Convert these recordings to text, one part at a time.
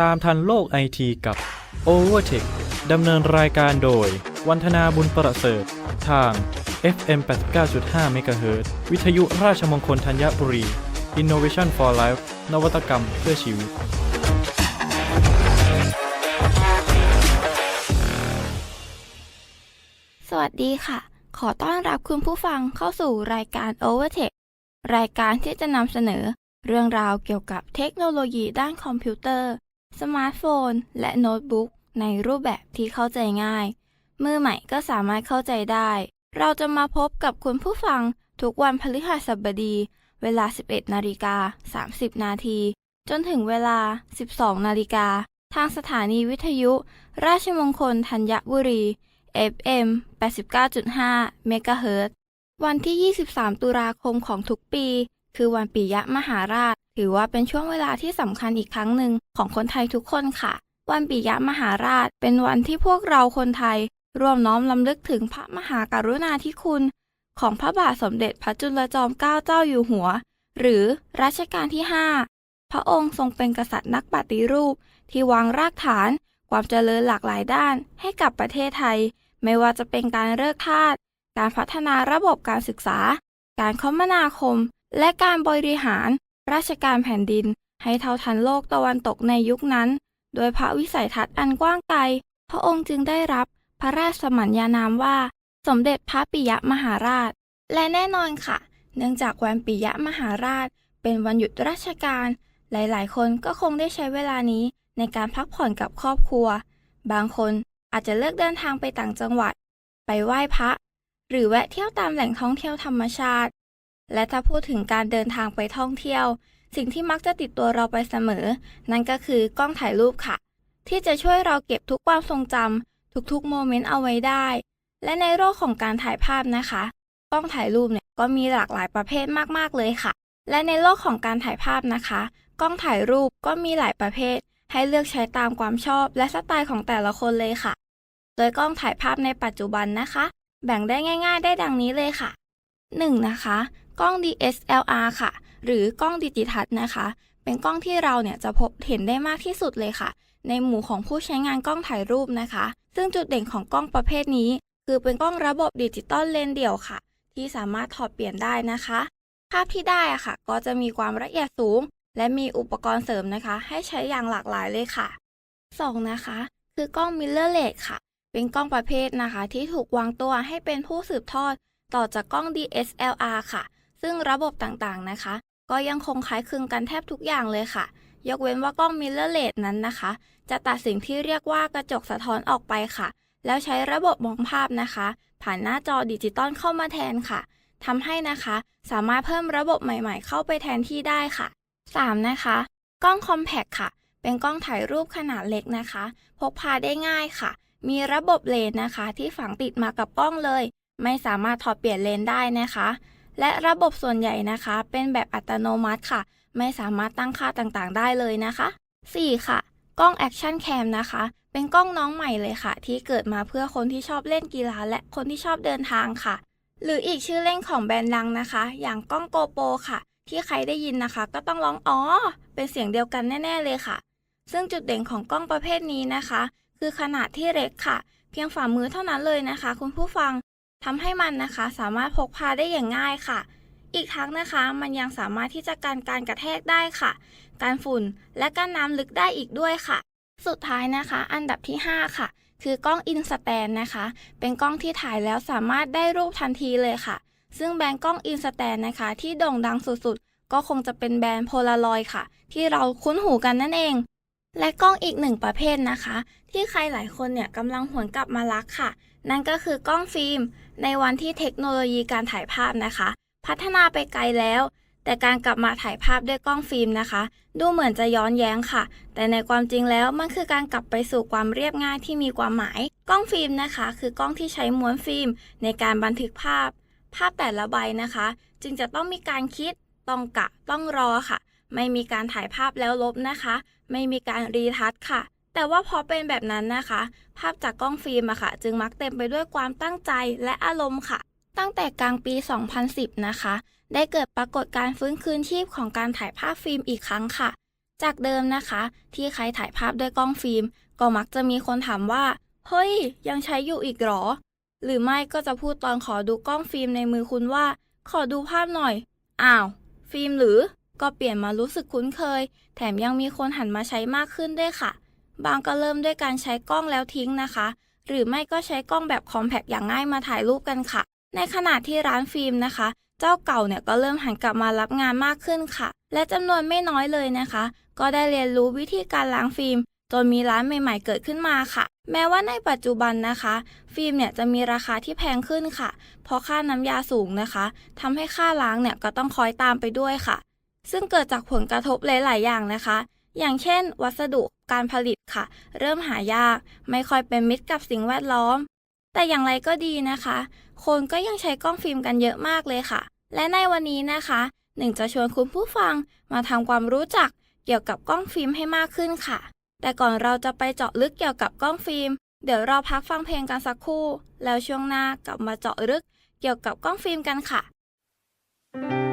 ตามทันโลกไอทีกับ Overtech ดำเนินรายการโดย วันธนาบุญประเสริฐ ทาง FM 89.5 MHz วิทยุราชมงคลธัญบุรี Innovation for Life นวัตกรรมเพื่อชีวิต สวัสดีค่ะ ขอต้อนรับคุณผู้ฟังเข้าสู่รายการ Overtech รายการที่จะนำเสนอ เรื่องราวเกี่ยวกับเทคโนโลยีด้านคอมพิวเตอร์ สมาร์ทโฟน และโน้ตบุ๊กในรูปแบบที่เข้าใจง่าย มือใหม่ก็สามารถเข้าใจได้ เราจะมาพบกับคุณผู้ฟังทุกวันพฤหัสบดี เวลา 11 นาฬิกา 30 นาที จนถึงเวลา 12 นาฬิกา ทางสถานีวิทยุ ราชมงคลธัญบุรี FM 89.5 เมกะเฮิรตซ์วันที่ 23 ตุลาคมของทุกปี คือวันปิยมหาราช ถือว่าเป็นช่วงเวลาที่สำคัญอีกครั้งหนึ่งของคนไทยทุกคนค่ะ วันปิยมหาราช เป็นวันที่พวกเราคนไทย ร่วมน้อมลำลึกถึงพระมหากรุณาธิคุณ ของพระบาทสมเด็จพระจุลจอมเกล้าเจ้าอยู่หัว หรือรัชกาลที่ 5 พระองค์ทรงเป็นกษัตริย์นักปฏิรูป ที่วางรากฐาน ความเจริญหลากหลายด้านให้กับประเทศไทย ไม่ว่าจะเป็นการเลิกทาสการพัฒนาระบบการศึกษา การคมนาคม และการบริหาร ราชการแผ่นดินให้เท่าทันโลกตะวันตกในยุคนั้น โดยพระวิสัยทัศน์อันกว้างไกล พระองค์จึงได้รับพระราชสมัญญานามว่า สมเด็จพระปิยมหาราช และแน่นอนค่ะ เนื่องจากวันปิยมหาราช เป็นวันหยุดราชการ หลายๆ คนก็คงได้ใช้เวลานี้ในการพักผ่อนกับครอบครัว บางคนอาจจะเลือกเดินทางไปต่างจังหวัด ไปไหว้พระ หรือแวะเที่ยวตามแหล่งท่องเที่ยวธรรมชาติ และถ้าพูดถึงการเดินทางไปท่องเที่ยว สิ่งที่มักจะติดตัวเราไปเสมอ นั่นก็คือกล้องถ่ายรูปค่ะ ที่จะช่วยเราเก็บทุกความทรงจำทุกๆโมเมนต์เอาไว้ได้ และในโลกของการถ่ายภาพนะคะ กล้องถ่ายรูปเนี่ยก็มีหลากหลายประเภทมากๆเลยค่ะ และในโลกของการถ่ายภาพนะคะ กล้องถ่ายรูปก็มีหลายประเภท ให้เลือกใช้ตามความชอบและสไตล์ของแต่ละคนเลยค่ะ โดยกล้องถ่ายภาพในปัจจุบันนะคะ แบ่งได้ง่าย ๆ ได้ดังนี้เลยค่ะ 1. นะคะ กล้อง DSLR ค่ะ หรือกล้องดิจิทัลนะคะ เป็นกล้องที่เราเนี่ยจะพบเห็นได้มากที่สุดเลยค่ะ ในหมู่ของผู้ใช้งานกล้องถ่ายรูปนะคะ ซึ่งจุดเด่นของกล้องประเภทนี้ คือเป็นกล้องระบบดิจิตอลเลนเดี่ยวค่ะ ที่สามารถถอดเปลี่ยนได้นะคะ ภาพที่ได้อะค่ะ ก็จะมีความละเอียดสูง และมีอุปกรณ์เสริมนะคะ ให้ใช้อย่างหลากหลายเลยค่ะ 2. นะคะ คือกล้อง mirrorless ค่ะ เป็นกล้องประเภทนะคะ ที่ถูกวางตัวให้เป็นผู้สืบทอด ต่อจากกล้อง DSLR ค่ะ ซึ่งระบบต่างๆนะคะ ก็ยังคงคล้ายคลึงกันแทบทุกอย่างเลยค่ะ ยกเว้นว่ากล้อง mirrorless นั้นนะคะ จะตัดสิ่งที่เรียกว่ากระจกสะท้อนออกไปค่ะ แล้วใช้ระบบมองภาพนะคะ ผ่านหน้าจอดิจิตอลเข้ามาแทนค่ะทำให้นะคะ สามารถเพิ่มระบบใหม่ๆ เข้าไปแทนที่ได้ค่ะ 3. นะคะ กล้อง compact ค่ะ เป็นกล้องถ่ายรูปขนาดเล็กนะคะ พกพาได้ง่ายค่ะ มีระบบเลนนะคะ ที่ฝังติดมากับกล้องเลย ไม่สามารถถอดเปลี่ยนเลนได้นะคะ และระบบส่วนใหญ่นะคะ เป็นแบบอัตโนมัติค่ะ ไม่สามารถตั้งค่าต่างๆ ได้เลยนะคะ 4. ค่ะ กล้อง Action Cam นะคะ เป็นกล้องน้องใหม่เลยค่ะ ที่เกิดมาเพื่อคนที่ชอบเล่นกีฬาและคนที่ชอบเดินทางค่ะ หรืออีกชื่อเล่นของแบรนด์ดังนะคะ อย่างกล้องโกโปรค่ะ ที่ใครได้ยินนะคะ ก็ต้องร้องอ๋อเป็นเสียงเดียวกันแน่ ๆ เลยค่ะ ซึ่งจุดเด่นของกล้องประเภทนี้นะคะ คือขนาดที่เล็กค่ะ เพียงฝ่ามือเท่านั้นเลยนะคะ คุณผู้ฟัง ทำให้มันนะคะสามารถพกพาได้อย่างง่ายค่ะ อีกทั้งนะคะมันยังสามารถที่จะกันการกระแทกได้ค่ะ การฝุ่นและการน้ำลึกได้อีกด้วยค่ะ สุดท้ายนะคะ อันดับที่ 5 ค่ะ คือกล้อง Instand นะคะ เป็นกล้องที่ถ่ายแล้วสามารถได้รูปทันทีเลยค่ะ ซึ่งแบรนด์กล้อง Instand นะคะ ที่โด่งดังสุดๆ ก็คงจะเป็นแบรนด์โพลารอยค่ะ ที่เราคุ้นหูกันนั่นเอง และกล้องอีกหนึ่งประเภทนะคะ ที่ใครหลายคนเนี่ยกำลังหวนกลับมารักค่ะ นั่นก็คือกล้องฟิล์ม ในวันที่เทคโนโลยีการถ่ายภาพนะคะ พัฒนาไปไกลแล้ว แต่การกลับมาถ่ายภาพด้วยกล้องฟิล์มนะคะ ดูเหมือนจะย้อนแย้งค่ะ แต่ในความจริงแล้วมันคือการกลับไปสู่ความเรียบง่ายที่มีความหมาย กล้องฟิล์มนะคะ คือกล้องที่ใช้ม้วนฟิล์ม ในการบันทึกภาพ ภาพแต่ละใบนะคะ จึงจะต้องมีการคิดต้องกะต้องรอค่ะ ไม่มีการถ่ายภาพแล้วลบนะคะ ไม่มีการรีทัชค่ะ แต่ว่าพอเป็นแบบนั้นนะคะ ภาพจากกล้องฟิล์มอะค่ะ จึงมักเต็มไปด้วยความตั้งใจและอารมณ์ค่ะ ตั้งแต่กลางปี 2010 นะคะ ได้เกิดปรากฏการ์ฟื้นคืนชีพของการถ่ายภาพฟิล์มอีกครั้งค่ะ จากเดิมนะคะ ที่ใครถ่ายภาพด้วยกล้องฟิล์ม ก็มักจะมีคนถามว่า เฮ้ย ยังใช้อยู่อีกหรอ หรือไม่ก็จะพูดตอนขอดูกล้องฟิล์มในมือคุณว่า ขอดูภาพหน่อย อ้าว ฟิล์มหรือ ก็เปลี่ยนมารู้สึกคุ้นเคย แถมยังมีคนหันมาใช้มากขึ้นด้วยค่ะ บางก็เริ่มด้วยการใช้กล้องแล้วทิ้งนะคะ หรือไม่ก็ใช้กล้องแบบคอมแพคอย่างง่ายมาถ่ายรูปกันค่ะ ในขณะที่ร้านฟิล์มนะคะ เจ้าเก่าเนี่ยก็เริ่มหันกลับมารับงานมากขึ้นค่ะ และจำนวนไม่น้อยเลยนะคะ ก็ได้เรียนรู้วิธีการล้างฟิล์มจนมีร้านใหม่ ๆ เกิดขึ้นมาค่ะ แม้ว่าในปัจจุบันนะคะ ฟิล์มเนี่ยจะมีราคาที่แพงขึ้นค่ะ เพราะค่าน้ำยาสูงนะคะทำให้ค่าล้างเนี่ยก็ต้องคอยตามไปด้วยค่ะ ซึ่งเกิดจากผลกระทบหลาย ๆ อย่างนะคะ อย่างเช่น วัสดุ การผลิตค่ะ เริ่มหายาก ไม่ค่อยเป็นมิตรกับสิ่งแวดล้อม แต่อย่างไรก็ดีนะคะ คนก็ยังใช้กล้องฟิล์มกันเยอะมากเลยค่ะ และในวันนี้นะคะหนึ่งจะชวนคุณผู้ฟังมาทำความรู้จักเกี่ยวกับกล้องฟิล์มให้มากขึ้นค่ะ แต่ก่อนเราจะไปเจาะลึกเกี่ยวกับกล้องฟิล์ม เดี๋ยวเราพักฟังเพลงกันสักครู่ แล้วช่วงหน้ากลับมาเจาะลึกเกี่ยวกับกล้องฟิล์มกันค่ะเธ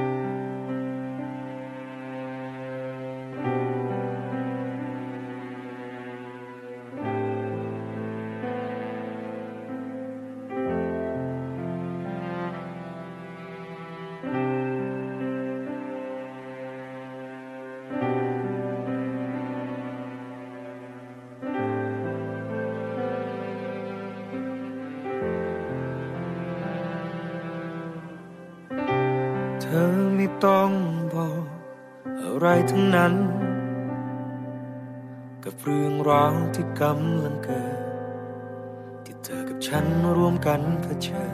อไม่ต้องบอกอะไรทั้งนั้น กับเรื่องราวที่กำลังเกิด ที่เธอกับฉันร่วมกันเผชิญ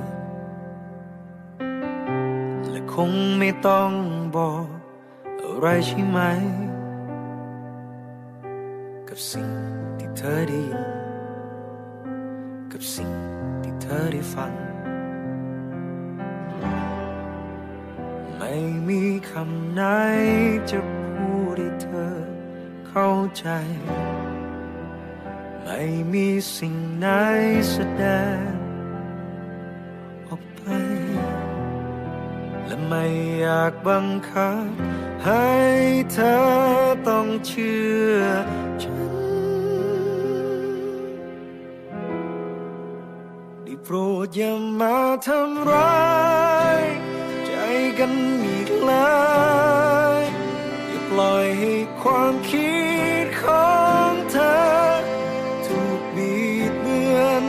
และคงไม่ต้องบอกอะไรใช่ไหม กับสิ่งที่เธอได้ยินกับสิ่งที่เธอได้ฟัง คำไหนจะพูดให้เธอเข้าใจ ไม่มีสิ่งไหนแสดงออกไป และไม่อยากบังคับ ให้เธอต้องเชื่อฉันได้โปรดอย่ามาทำร้าย ใจกันอี เลย อย่าปล่อยให้ความคิดของเธอ ถูกบีดเบือน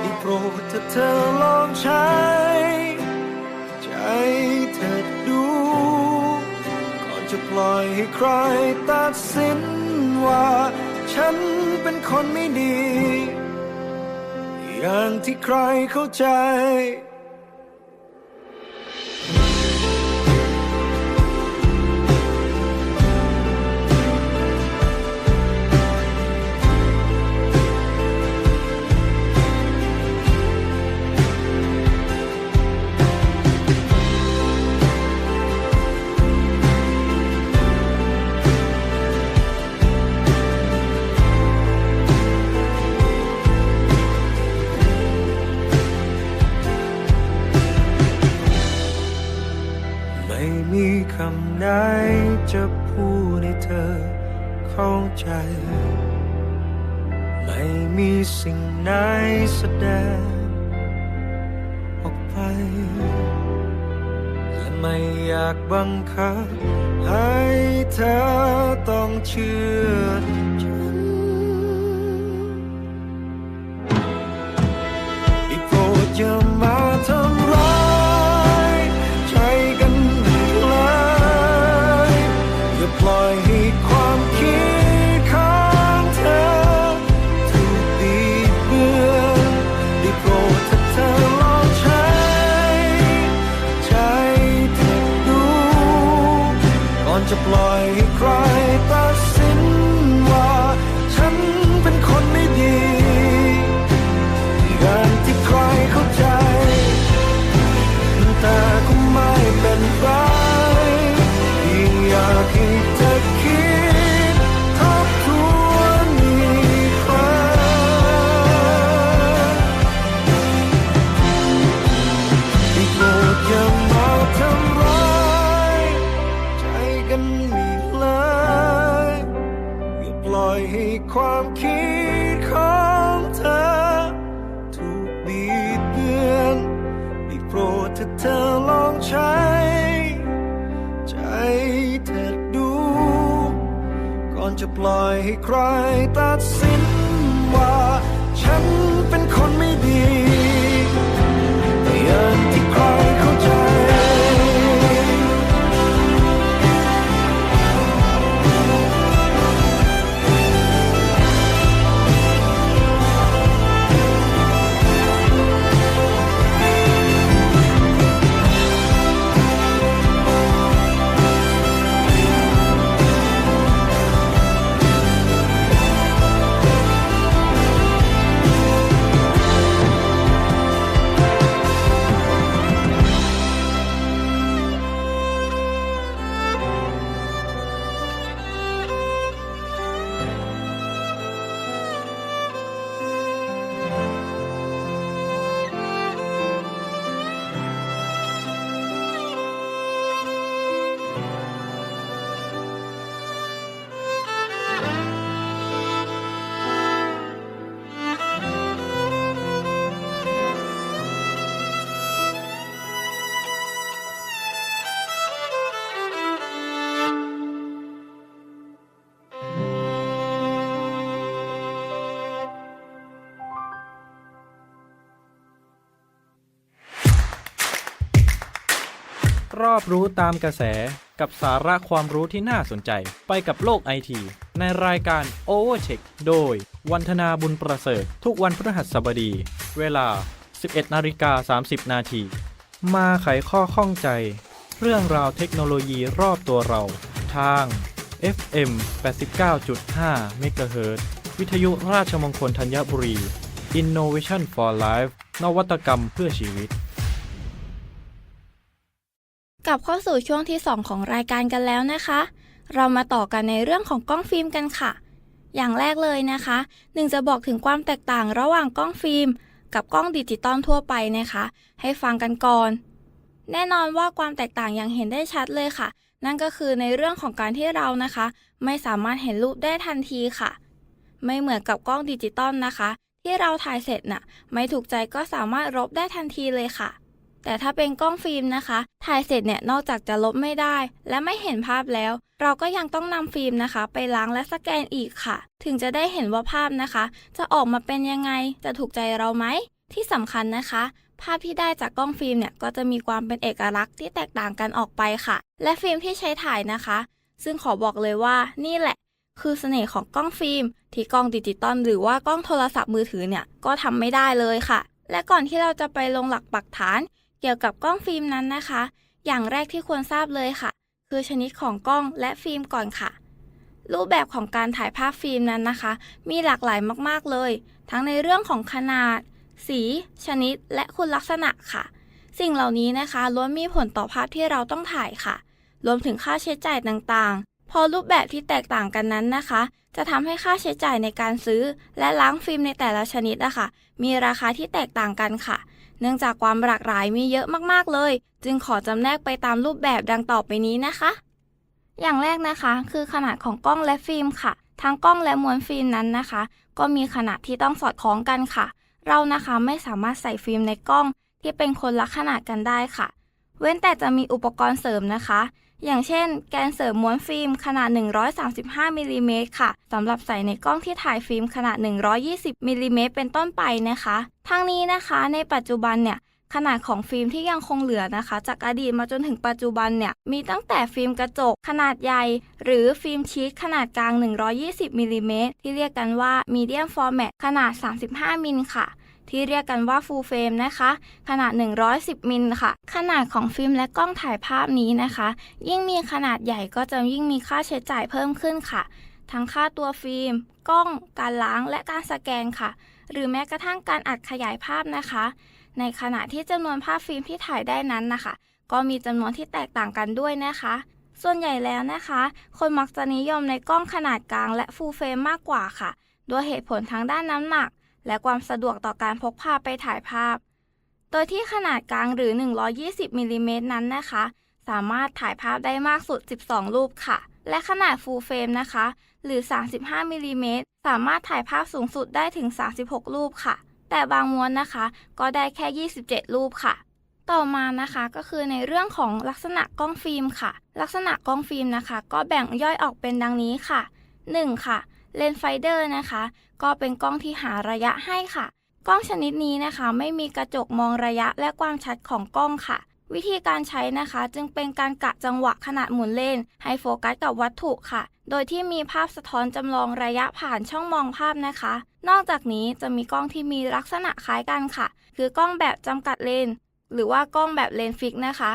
ได้โปรดถ้าเธอลองใช้ ใจเธอดู ก่อนจะปล่อยให้ใครตัดสินว่า ฉันเป็นคนไม่ดี อย่างที่ใครเข้าใจากบังคับให้เธอต้องเชื่อฉันได้โปรดอย่ามา ความคิดของเธอ ถูกบีบเบือนได้โปรดถ้าเธอลองใช้ ใจเธอดู ก่อนจะปล่อยให้ใครตัดสินว่าฉัน รอบรู้ตามกระแสกับสาระความรู้ที่น่าสนใจไปกับโลกไอที ในรายการ Overcheck โดย วันธนาบุญประเสริฐ ทุกวันพฤหัสบดี เวลา 11นาฬิกา30 นาทีมาไขข้อข้องใจ เรื่องราวเทคโนโลยีรอบตัวเรา ทาง FM 89.5 MHz วิทยุราชมงคลธัญบุรี Innovation for Life นวัตกรรมเพื่อชีวิต กลับเข้าสู่ช่วงที่ 2 ของรายการกันแล้วนะคะ เรามาต่อกันในเรื่องของกล้องฟิล์มกันค่ะ อย่างแรกเลยนะคะหนึ่งจะบอกถึงความแตกต่างระหว่างกล้องฟิล์ม กับกล้องดิจิตอลทั่วไปนะคะ ให้ฟังกันก่อน แน่นอนว่าความแตกต่างอย่างเห็นได้ชัดเลยค่ะ นั่นก็คือในเรื่องของการที่เรานะคะ ไม่สามารถเห็นรูปได้ทันทีค่ะ ไม่เหมือนกับกล้องดิจิตอลนะคะ ที่เราถ่ายเสร็จน่ะ ไม่ถูกใจก็สามารถลบได้ทันทีเลยค่ะ แต่ถ้าเป็นกล้องฟิล์มนะคะ ถ่ายเสร็จเนี่ยนอกจากจะลบไม่ได้ และไม่เห็นภาพแล้ว เราก็ยังต้องนำฟิล์มนะคะ ไปล้างและสแกนอีกค่ะ ถึงจะได้เห็นว่าภาพนะคะ จะออกมาเป็นยังไง จะถูกใจเราไหม ที่สำคัญนะคะ ภาพที่ได้จากกล้องฟิล์มเนี่ยก็จะมีความเป็นเอกลักษณ์ที่แตกต่างกันออกไปค่ะ และฟิล์มที่ใช้ถ่ายนะคะ ซึ่งขอบอกเลยว่านี่แหละ คือเสน่ห์ของกล้องฟิล์ม ที่กล้องดิจิตอลหรือว่ากล้องโทรศัพท์มือถือเนี่ยก็ทำไม่ได้เลยค่ะ และก่อนที่เราจะไปลงหลักปักฐาน กี่ยวกับกล้องฟิล์มนั้นนะคะ อย่างแรกที่ควรทราบเลยค่ะ คือชนิดของกล้องและฟิล์มก่อนค่ะ รูปแบบของการถ่ายภาพฟิล์มนั้นนะคะ มีหลากหลายมากๆเลย ทั้งในเรื่องของขนาด สี ชนิด และคุณลักษณะค่ะ สิ่งเหล่านี้นะคะล้วนมีผลต่อภาพที่เราต้องถ่ายค่ะ รวมถึงค่าใช้จ่ายต่างๆ พอรูปแบบที่แตกต่างกันนั้นนะคะ จะทำให้ค่าใช้จ่ายในการซื้อ และล้างฟิล์มในแต่ละชนิดนะคะมีราคาที่แตกต่างกันค่ะเเนื่องจากความหลากหลายมีเยอะมากๆเลย จึงขอจำแนกไปตามรูปแบบดังต่อไปนี้นะคะ อย่างแรกนะคะ คือขนาดของกล้องและฟิล์มค่ะ ทั้งกล้องและม้วนฟิล์มนั้นนะคะ ก็มีขนาดที่ต้องสอดคล้องกันค่ะ เรานะคะไม่สามารถใส่ฟิล์มในกล้องที่เป็นคนละขนาดกันได้ค่ะ เว้นแต่จะมีอุปกรณ์เสริมนะคะ อย่างเช่น แกนเสริมม้วนฟิล์มขนาด 135มิลลิเมตรค่ะสำหรับใส่ในกล้องที่ถ่ายฟิล์มขนาด 120มิลลิเมตรเป็นต้นไปนะคะ ทั้งนี้นะคะในปัจจุบันเนี่ยขนาดของฟิล์มที่ยังคงเหลือนะคะ จากอดีตมาจนถึงปัจจุบันเนี่ยมีตั้งแต่ฟิล์มกระจกขนาดใหญ่ หรือฟิล์มชีทขนาดกลาง 120มิลลิเมตรที่เรียกกันว่า Medium Format ขนาด 35มิลค่ะ ที่เรียกกันว่า Full Frame นะคะ ขนาด 110 มิลค่ะ ขนาดของฟิล์มและกล้องถ่ายภาพนี้นะคะ ยิ่งมีขนาดใหญ่ก็จะยิ่งมีค่าใช้จ่ายเพิ่มขึ้นค่ะ ทั้งค่าตัวฟิล์ม กล้อง การล้างและการสแกนค่ะ หรือแม้กระทั่งการอัดขยายภาพนะคะ ในขณะที่จำนวนภาพฟิล์มที่ถ่ายได้นั้นนะคะ ก็มีจำนวนที่แตกต่างกันด้วยนะคะส่วนใหญ่แล้วนะคะ คนมักจะนิยมในกล้องขนาดกลางและฟูลเฟรมมากกว่าค่ะโดยเหตุผลทางด้านน้ำหนัก และความสะดวกต่อการพกพาไปถ่ายภาพ โดยที่ขนาดกลางหรือ 120มิลลิเมตรนั้นนะคะ สามารถถ่ายภาพได้มากสุด 12 รูปค่ะ และขนาดฟูลเฟรมนะคะ หรือ 35มิลลิเมตรสามารถถ่ายภาพสูงสุดได้ถึง 36 รูปค่ะ แต่บางม้วนนะคะ ก็ได้แค่ 27 รูปค่ะต่อมานะคะก็คือในเรื่องของลักษณะกล้องฟิล์มค่ะ ลักษณะกล้องฟิล์มนะคะ ก็แบ่งย่อยออกเป็นดังนี้ค่ะ 1. ค่ะ เลนส์ไฟเดอร์นะคะ ก็เป็นกล้องที่หาระยะให้ค่ะ กล้องชนิดนี้นะคะ ไม่มีกระจกมองระยะและความชัดของกล้องค่ะ วิธีการใช้นะคะ จึงเป็นการกะจังหวะขณะหมุนเลนให้โฟกัสกับวัตถุค่ะ โดยที่มีภาพสะท้อนจำลองระยะผ่านช่องมองภาพนะคะ นอกจากนี้จะมีกล้องที่มีลักษณะคล้ายกันค่ะ คือกล้องแบบจำกัดเลน หรือว่ากล้องแบบเลนฟิกนะคะ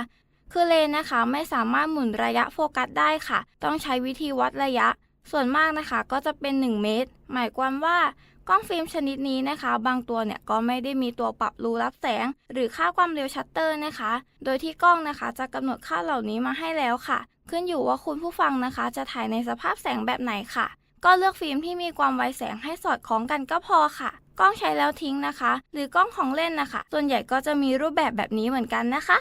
คือเลนนะคะไม่สามารถหมุนระยะโฟกัสได้ค่ะ ต้องใช้วิธีวัดระยะ ส่วนมากนะคะก็จะเป็น 1 เมตร หมายความว่ากล้องฟิล์มชนิดนี้นะคะ บางตัวเนี่ยก็ไม่ได้มีตัวปรับรูรับแสง หรือค่าความเร็วชัตเตอร์นะคะ โดยที่กล้องนะคะจะกำหนดค่าเหล่านี้มาให้แล้วค่ะ ขึ้นอยู่ว่าคุณผู้ฟังนะคะ จะถ่ายในสภาพแสงแบบไหนค่ะ ก็เลือกฟิล์มที่มีความไวแสงให้สอดคล้องกันก็พอค่ะ กล้องใช้แล้วทิ้งนะคะ หรือกล้องของเล่นนะคะ ส่วนใหญ่ก็จะมีรูปแบบแบบนี้เหมือนกันนะคะ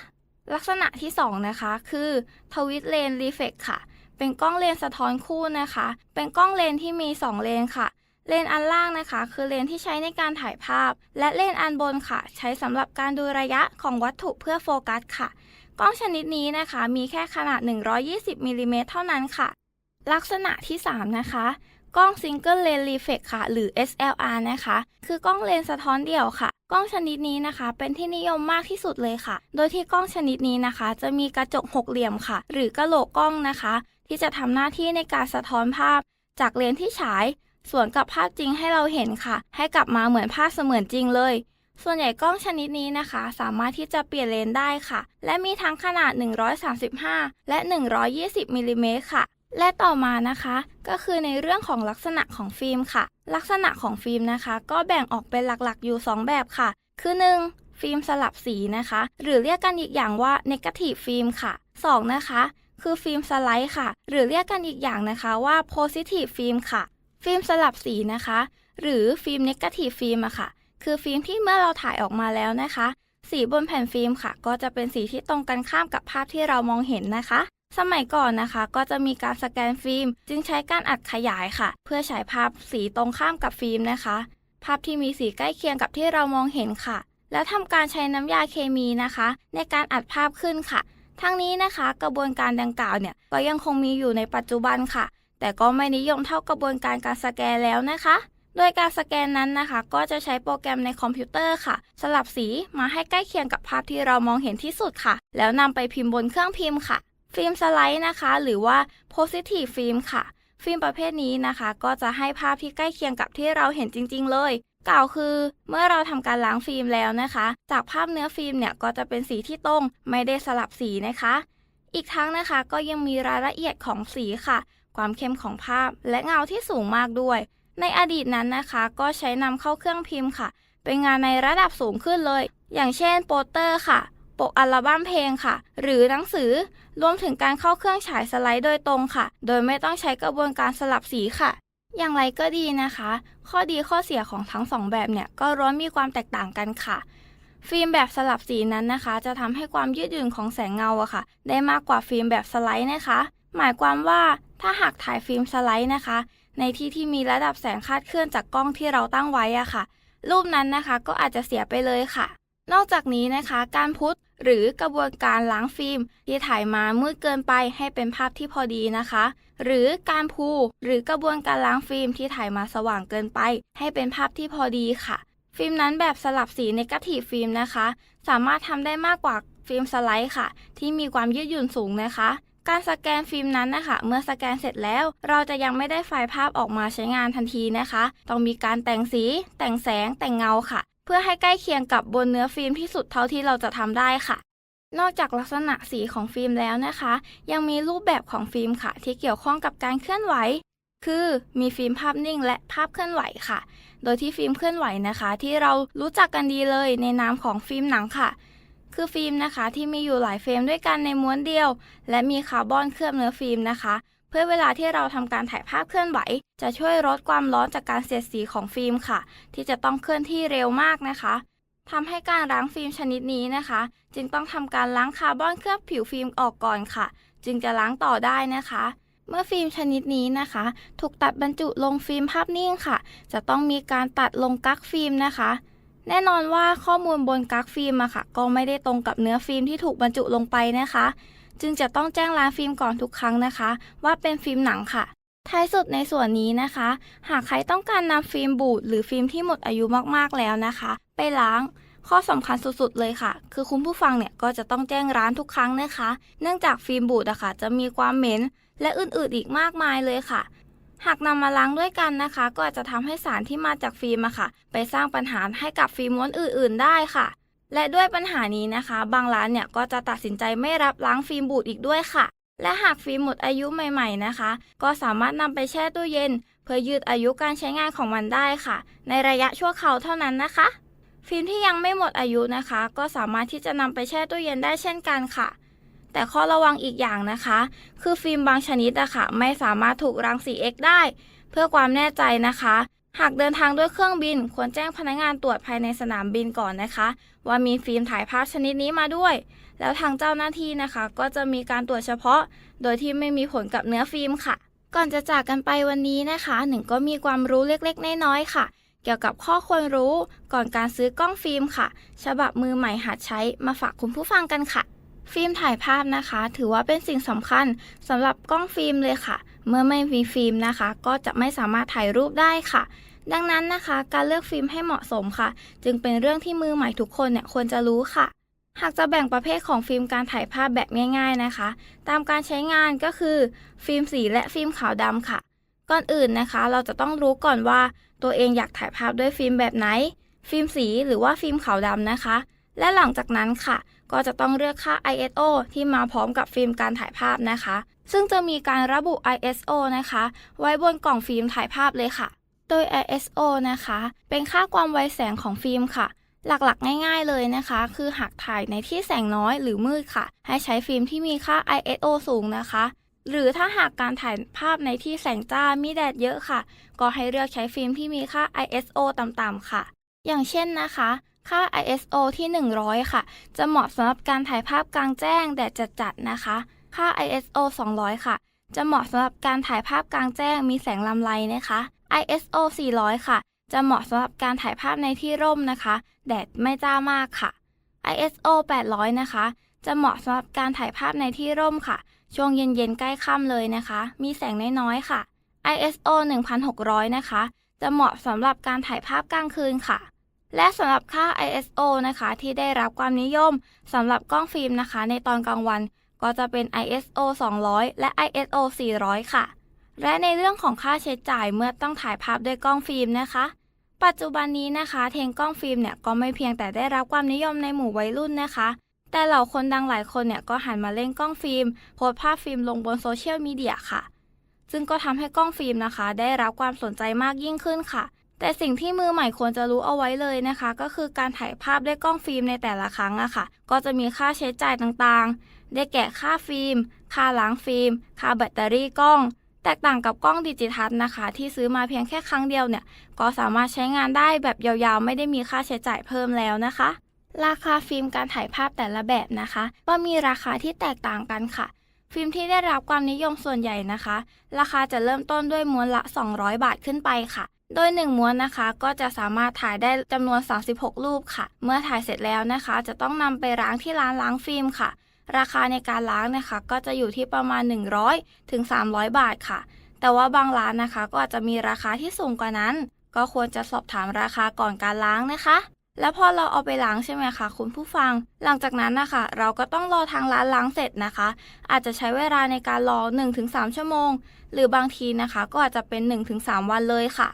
ลักษณะที่สองนะคะ คือทวิตเลนรีเฟกค่ะ เป็นกล้องเลนสะท้อนคู่นะคะ เป็นกล้องเลนที่มี 2 เลนค่ะ เลนอันล่างนะคะ คือเลนที่ใช้ในการถ่ายภาพ และเลนอันบนค่ะ ใช้สำหรับการดูระยะของวัตถุเพื่อโฟกัสค่ะ กล้องชนิดนี้นะคะ มีแค่ขนาด 120มิลลิเมตรเท่านั้นค่ะ ลักษณะที่ 3 นะคะ กล้อง Single Lens Reflex ค่ะ หรือ SLR นะคะ คือกล้องเลนส์สะท้อนเดี่ยวค่ะ กล้องชนิดนี้นะคะ เป็นที่นิยมมากที่สุดเลยค่ะ โดยที่กล้องชนิดนี้นะคะ จะมีกระจกหกเหลี่ยมค่ะ หรือกระโหลกกล้องนะคะ ที่จะทำหน้าที่ในการสะท้อนภาพ จากเลนส์ที่ฉาย ส่วนกับภาพจริงให้เราเห็นค่ะ ให้กลับมาเหมือนภาพเสมือนจริงเลย ส่วนใหญ่กล้องชนิดนี้นะคะ สามารถที่จะเปลี่ยนเลนได้ค่ะ และมีทั้งขนาด 135 และ 120มิลลิเมตรค่ะ และต่อมานะคะก็คือในเรื่องของลักษณะของฟิล์มค่ะ ลักษณะของฟิล์มนะคะ ก็แบ่งออกเป็นหลักๆอยู่ 2 แบบค่ะ คือ 1. ฟิล์มสลับสีนะคะ หรือเรียกกันอีกอย่างว่า negative ฟิล์มค่ะ 2. นะคะ คือฟิล์มสไลด์ค่ะ หรือเรียกกันอีกอย่างนะคะว่า positive ฟิล์มค่ะ ฟิล์มสลับสีนะคะ หรือฟิล์ม negative ฟิล์มอะค่ะ คือฟิล์มที่เมื่อเราถ่ายออกมาแล้วนะคะ สีบนแผ่นฟิล์มค่ะ ก็จะเป็นสีที่ตรงกันข้ามกับภาพที่เรามองเห็นนะคะ สมัยก่อนนะคะก็จะมีการสแกนฟิล์ม จึงใช้การอัดขยายค่ะ เพื่อฉายภาพสีตรงข้ามกับฟิล์มนะคะ ภาพที่มีสีใกล้เคียงกับที่เรามองเห็นค่ะ แล้วทำการใช้น้ำยาเคมีนะคะ ในการอัดภาพขึ้นค่ะ ทั้งนี้นะคะกระบวนการดังกล่าวเนี่ยก็ยังคงมีอยู่ในปัจจุบันค่ะ แต่ก็ไม่นิยมเท่ากระบวนการการสแกนแล้วนะคะ โดยการสแกนนั้นนะคะ ก็จะใช้โปรแกรมในคอมพิวเตอร์ค่ะ สลับสีมาให้ใกล้เคียงกับภาพที่เรามองเห็นที่สุดค่ะ แล้วนำไปพิมพ์บนเครื่องพิมพ์ค่ะ ฟิล์มสไลด์นะคะ หรือว่า positive ฟิล์มค่ะ ฟิล์มประเภทนี้นะคะ ก็จะให้ภาพที่ใกล้เคียงกับที่เราเห็นจริง ๆ เลย กล่าวคือ เมื่อเราทำการล้างฟิล์มแล้วนะคะ จากภาพเนื้อฟิล์มเนี่ยก็จะเป็นสีที่ตรงไม่ได้สลับสีนะคะ อีกทั้งนะคะก็ยังมีรายละเอียดของสีค่ะ ความเข้มของภาพและเงาที่สูงมากด้วย ในอดีตนั้นนะคะ ก็ใช้นำเข้าเครื่องพิมพ์ค่ะ เป็นงานในระดับสูงขึ้นเลย อย่างเช่นโปสเตอร์ค่ะ ปกอัลบั้มเพลงค่ะ หรือหนังสือ รวมถึงการเข้าเครื่องฉายสไลด์โดยตรงค่ะ โดยไม่ต้องใช้กระบวนการสลับสีค่ะ อย่างไรก็ดีนะคะ ข้อดีข้อเสียของทั้งสองแบบเนี่ยก็ร้วนมีความแตกต่างกันค่ะ ฟิล์มแบบสลับสีนั้นนะคะ จะทำให้ความยืดหยุ่นของแสงเงาอะค่ะ ได้มากกว่าฟิล์มแบบสไลด์นะคะ หมายความว่าถ้าหากถ่ายฟิล์มสไลด์นะคะ ในที่ที่มีระดับแสงคาดเคลื่อนจากกล้องที่เราตั้งไว้อะค่ะ รูปนั้นนะคะก็อาจจะเสียไปเลยค่ะ นอกจากนี้นะคะ การพุทหรือกระบวนการล้างฟิล์มที่ถ่ายมามืดเกินไปให้เป็นภาพที่พอดีนะคะ หรือการพูหรือกระบวนการล้างฟิล์มที่ถ่ายมาสว่างเกินไป ให้เป็นภาพที่พอดีค่ะ ฟิล์มนั้นแบบสลับสีในกาทีฟฟิล์มนะคะ สามารถทำได้มากกว่าฟิล์มสไลด์ค่ะ ที่มีความยืดหยุ่นสูงนะคะการสแกนฟิล์มนั้นนะคะ เมื่อสแกนเสร็จแล้ว เราจะยังไม่ได้ไฟล์ภาพออกมาใช้งานทันทีนะคะ ต้องมีการแต่งสี แต่งแสง แต่งเงาค่ะเพื่อให้ใกล้เคียงกับบนเนื้อฟิล์มที่สุดเท่าที่เราจะทำได้ค่ะ นอกจากลักษณะสีของฟิล์มแล้วนะคะ ยังมีรูปแบบของฟิล์มค่ะ ที่เกี่ยวข้องกับการเคลื่อนไหว คือมีฟิล์มภาพนิ่ง และภาพเคลื่อนไหวค่ะ โดยที่ฟิล์มเคลื่อนไหวนะคะ ที่เรารู้จักกันดีเลยในนามของฟิล์มหนังค่ะคือฟิล์มนะคะที่มีอยู่หลายเฟรมด้วยกันในม้วนเดียว และมีคาร์บอนเคลือบเนื้อฟิล์มนะคะ เพื่อเวลาที่เราทำการถ่ายภาพเคลื่อนไหว จะช่วยลดความร้อนจากการเสียดสีของฟิล์มค่ะ ที่จะต้องเคลื่อนที่เร็วมากนะคะทำให้การล้างฟิล์มชนิดนี้นะคะ จึงต้องทำการล้างคาร์บอนเคลือบผิวฟิล์มออกก่อนค่ะ จึงจะล้างต่อได้นะคะ เมื่อฟิล์มชนิดนี้นะคะ ถูกตัดบรรจุลงฟิล์มภาพนิ่งค่ะ จะต้องมีการตัดลงกั๊กฟิล์มนะคะ แน่นอนว่าข้อมูลบนกั๊กฟิล์มอะค่ะ ก็ไม่ได้ตรงกับเนื้อฟิล์มที่ถูกบรรจุลงไปนะคะ จึงจะต้องแจ้งร้านฟิล์มก่อนทุกครั้งนะคะ ว่าเป็นฟิล์มหนังค่ะ ท้ายสุดในส่วนนี้นะคะ หากใครต้องการนำฟิล์มบูดหรือฟิล์มที่หมดอายุมากๆแล้วนะคะ ไปล้างข้อสำคัญสุดๆเลยค่ะ คือคุณผู้ฟังเนี่ยก็จะต้องแจ้งร้านทุกครั้งนะคะ เนื่องจากฟิล์มบูดอะค่ะจะมีความเหม็น และอื่นๆอีกมากมายเลยค่ะ หากนำมาล้างด้วยกันนะคะ ก็อาจจะทำให้สารที่มาจากฟิล์มอะค่ะ ไปสร้างปัญหาให้กับฟิล์มม้วนอื่นๆได้ค่ะ และด้วยปัญหานี้นะคะ บางร้านเนี่ยก็จะตัดสินใจไม่รับล้างฟิล์มบูดอีกด้วยค่ะ และหากฟิล์มหมดอายุใหม่ ๆนะคะ ก็สามารถนำไปแช่ตู้เย็น เพื่อยืดอายุการใช้งานของมันได้ค่ะ ในระยะชั่วคราวเท่านั้นนะคะ ฟิล์มที่ยังไม่หมดอายุนะคะ ก็สามารถที่จะนำไปแช่ตู้เย็นได้เช่นกันค่ะ แต่ข้อระวังอีกอย่างนะคะ คือฟิล์มบางชนิดอะค่ะไม่สามารถถูกรังสี X ได้ เพื่อความแน่ใจนะคะ หากเดินทางด้วยเครื่องบิน ควรแจ้งพนักงานตรวจภายในสนามบินก่อนนะคะ ว่ามีฟิล์มถ่ายภาพชนิดนี้มาด้วย แล้วทางเจ้าหน้าที่นะคะ ก็จะมีการตรวจเฉพาะ โดยที่ไม่มีผลกับเนื้อฟิล์มค่ะ ก่อนจะจากกันไปวันนี้นะคะ หนึ่งก็มีความรู้เล็กๆ น้อยๆค่ะ เกี่ยวกับข้อควรรู้ก่อนการซื้อกล้องฟิล์มค่ะ ฉบับมือใหม่หัดใช้มาฝากคุณผู้ฟังกันค่ะ ฟิล์มถ่ายภาพนะคะ ถือว่าเป็นสิ่งสำคัญสำหรับกล้องฟิล์มเลยค่ะเเมื่อไม่มีฟิล์มนะคะ ก็จะไม่สามารถถ่ายรูปได้ค่ะ ดังนั้นนะคะ การเลือกฟิล์มให้เหมาะสมค่ะ จึงเป็นเรื่องที่มือใหม่ทุกคนเนี่ยควรจะรู้ค่ะ หากจะแบ่งประเภทของฟิล์มการถ่ายภาพแบบง่าย ๆนะคะ ตามการใช้งานก็คือ ฟิล์มสีและฟิล์มขาวดำค่ะ ก่อนอื่นนะคะ เราจะต้องรู้ก่อนว่าตัวเองอยากถ่ายภาพด้วยฟิล์มแบบไหน ฟิล์มสีหรือว่าฟิล์มขาวดำนะคะ และหลังจากนั้นค่ะ ก็จะต้องเลือกค่า ISO ที่มาพร้อมกับฟิล์มการถ่ายภาพนะคะ ซึ่งจะมีการระบุ ISO นะคะ ไว้บนกล่องฟิล์มถ่ายภาพเลยค่ะ โดย ISO นะคะ เป็นค่าความไวแสงของฟิล์มค่ะ หลักๆ ง่ายๆเลยนะคะ คือหากถ่ายในที่แสงน้อยหรือมืดค่ะ ให้ใช้ฟิล์มที่มีค่า ISO สูงนะคะ หรือถ้าหากการถ่ายภาพในที่แสงจ้ามีแดดเยอะค่ะ ก็ให้เลือกใช้ฟิล์มที่มีค่า ISO ต่ำๆค่ะ อย่างเช่นนะคะ ค่า ISO ที่ 100 ค่ะ จะเหมาะสำหรับการถ่ายภาพกลางแจ้งแดดจัดๆนะคะ ค่า ISO 200 ค่ะ จะเหมาะสำหรับการถ่ายภาพกลางแจ้งมีแสงลำไรนะคะ ISO 400 ค่ะ จะเหมาะสำหรับการถ่ายภาพในที่ร่มนะคะ แดดไม่จ้ามากค่ะ ISO 800 นะคะ จะเหมาะสำหรับการถ่ายภาพในที่ร่มค่ะ ช่วงเย็นๆใกล้ค่ำเลยนะคะ มีแสงน้อยๆค่ะ ISO 1600 นะคะ จะเหมาะสำหรับการถ่ายภาพกลางคืนค่ะ และสำหรับค่า ISO นะคะ ที่ได้รับความนิยมสำหรับกล้องฟิล์มนะคะ ในตอนกลางวัน ก็จะเป็น ISO 200 และ ISO 400 ค่ะ และในเรื่องของค่าใช้จ่ายเมื่อต้องถ่ายภาพด้วยกล้องฟิล์มนะคะ ปัจจุบันนี้นะคะเทรนด์กล้องฟิล์มเนี่ยก็ไม่เพียงแต่ได้รับความนิยมในหมู่วัยรุ่นนะคะ แต่เหล่าคนดังหลายคนเนี่ยก็หันมาเล่นกล้องฟิล์มโพสภาพฟิล์มลงบนโซเชียลมีเดียค่ะ ซึ่งก็ทำให้กล้องฟิล์มนะคะ ได้รับความสนใจมากยิ่งขึ้นค่ะ แต่สิ่งที่มือใหม่ควรจะรู้เอาไว้เลยนะคะ ก็คือการถ่ายภาพด้วยกล้องฟิล์มในแต่ละครั้งอะค่ะ ก็จะมีค่าใช้จ่ายต่างๆ ได้แก่ค่าฟิล์ม ค่าล้างฟิล์ม ค่าแบตเตอรี่กล้อง แตกต่างกับกล้องดิจิทัลนะคะ ที่ซื้อมาเพียงแค่ครั้งเดียวเนี่ย ก็สามารถใช้งานได้แบบยาวๆ ไม่ได้มีค่าใช้จ่ายเพิ่มแล้วนะคะ ราคาฟิล์มการถ่ายภาพแต่ละแบบนะคะ ก็มีราคาที่แตกต่างกันค่ะฟิล์มที่ได้รับความนิยมส่วนใหญ่นะคะ ราคาจะเริ่มต้นด้วยม้วนละ 200 บาทขึ้นไปค่ะ โดย 1 ม้วนนะคะก็จะสามารถถ่ายได้จำนวน 36 รูปค่ะ เมื่อถ่ายเสร็จแล้วนะคะ จะต้องนำไปล้างที่ร้านล้างฟิล์มค่ะ ราคาในการล้างนะคะ ก็จะอยู่ที่ประมาณ 100ถึง300 บาทค่ะ แต่ว่าบางร้านนะคะ ก็อาจจะมีราคาที่สูงกว่านั้น ก็ควรจะสอบถามราคาก่อนการล้างนะคะ แล้วพอเราเอาไปล้างใช่ไหมคะคุณผู้ฟัง หลังจากนั้นนะคะ เราก็ต้องรอทางร้านล้างเสร็จนะคะ อาจจะใช้เวลาในการรอ 1-3 ชั่วโมง หรือบางทีนะคะ ก็อาจจะเป็น 1-3 วันเลยค่ะ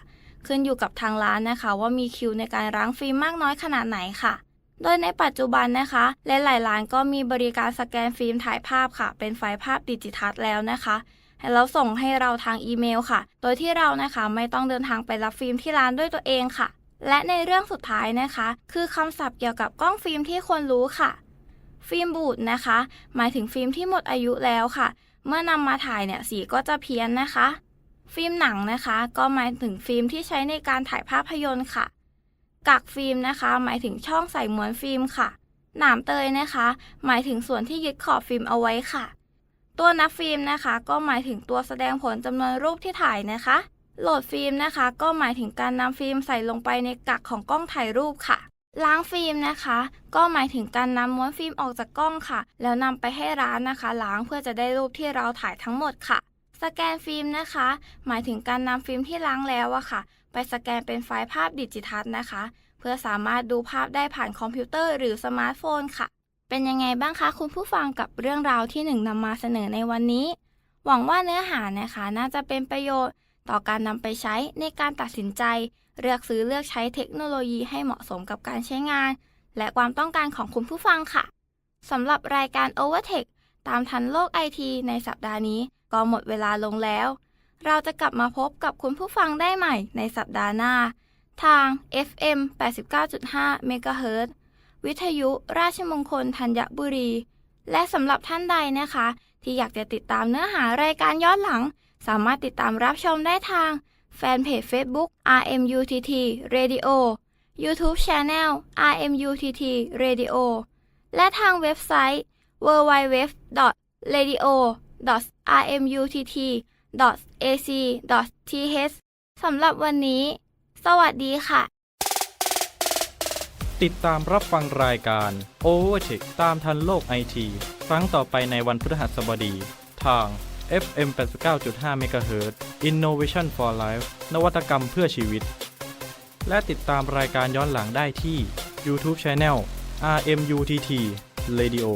ขึ้นอยู่กับทางร้านนะคะ ว่ามีคิวในการล้างฟิล์มมากน้อยขนาดไหนค่ะ โดยในปัจจุบันนะคะลหลายๆร้านก็มีบริการสแกนฟิล์มถ่ายภาพค่ะ เป็นไฟล์ภาพดิจิทัลแล้วนะคะแล้วส่งให้เราทางอีเมลค่ะ โดยที่เรานะคะไม่ต้องเดินทางไปรับฟิล์มที่ร้านด้วยตัวเองค่ะ และในเรื่องสุดท้ายนะคะ คือคำศัพท์เกี่ยวกับกล้องฟิล์มที่ควรรู้ค่ะ ฟิล์มบูดนะคะ หมายถึงฟิล์มที่หมดอายุแล้วค่ะ เมื่อนำมาถ่ายเนี่ยสีก็จะเพี้ยนนะคะ ฟิล์มหนังนะคะ ก็หมายถึงฟิล์มที่ใช้ในการถ่ายภาพยนตร์ค่ะ กักฟิล์มนะคะ หมายถึงช่องใส่ม้วนฟิล์มค่ะ หนามเตยนะคะ หมายถึงส่วนที่ยึดขอบฟิล์มเอาไว้ค่ะ ตัวนับฟิล์มนะคะ ก็หมายถึงตัวแสดงผลจำนวนรูปที่ถ่ายนะคะ โหลดฟิล์มนะคะ ก็หมายถึงการนำฟิล์มใส่ลงไปในกักของกล้องถ่ายรูปค่ะล้างฟิล์มนะคะ ก็หมายถึงการนำม้วนฟิล์มออกจากกล้องค่ะ แล้วนำไปให้ร้านนะคะ ล้างเพื่อจะได้รูปที่เราถ่ายทั้งหมดค่ะ สแกนฟิล์มนะคะ หมายถึงการนำฟิล์มที่ล้างแล้วอะค่ะ ไปสแกนเป็นไฟล์ภาพดิจิทัลนะคะ เพื่อสามารถดูภาพได้ผ่านคอมพิวเตอร์หรือสมาร์ทโฟนค่ะ เป็นยังไงบ้างคะคุณผู้ฟังกับเรื่องราวที่หนึ่งนำมาเสนอในวันนี้ หวังว่าเนื้อหานะคะ น่าจะเป็นประโยชน์ ต่อการนำไปใช้ในการตัดสินใจ เลือกซื้อเลือกใช้เทคโนโลยีให้เหมาะสมกับการใช้งาน และความต้องการของคุณผู้ฟังค่ะสำหรับรายการ Overtech ตามทันโลกไอทีในสัปดาห์นี้ ก็หมดเวลาลงแล้ว เราจะกลับมาพบกับคุณผู้ฟังได้ใหม่ในสัปดาห์หน้า ทาง FM 89.5 MHz วิทยุราชมงคลธัญบุรี และสำหรับท่านใดนะคะ ที่อยากจะติดตามเนื้อหารายการย้อนหลัง สามารถติดตามรับชมได้ทางแฟนเพจ Facebook RMUTT Radio YouTube Channel RMUTT Radio และทางเว็บไซต์ www.radio. rmutt.ac.th สำหรับวันนี้ สวัสดีค่ะ ติดตามรับฟังรายการ Overtech ตามทันโลกไอทีครั้งต่อไปในวันพฤหัสบดี ทาง FM 89.5 MHz Innovation for Life นวัตกรรมเพื่อชีวิต และติดตามรายการย้อนหลังได้ที่ YouTube Channel RMUTT Radio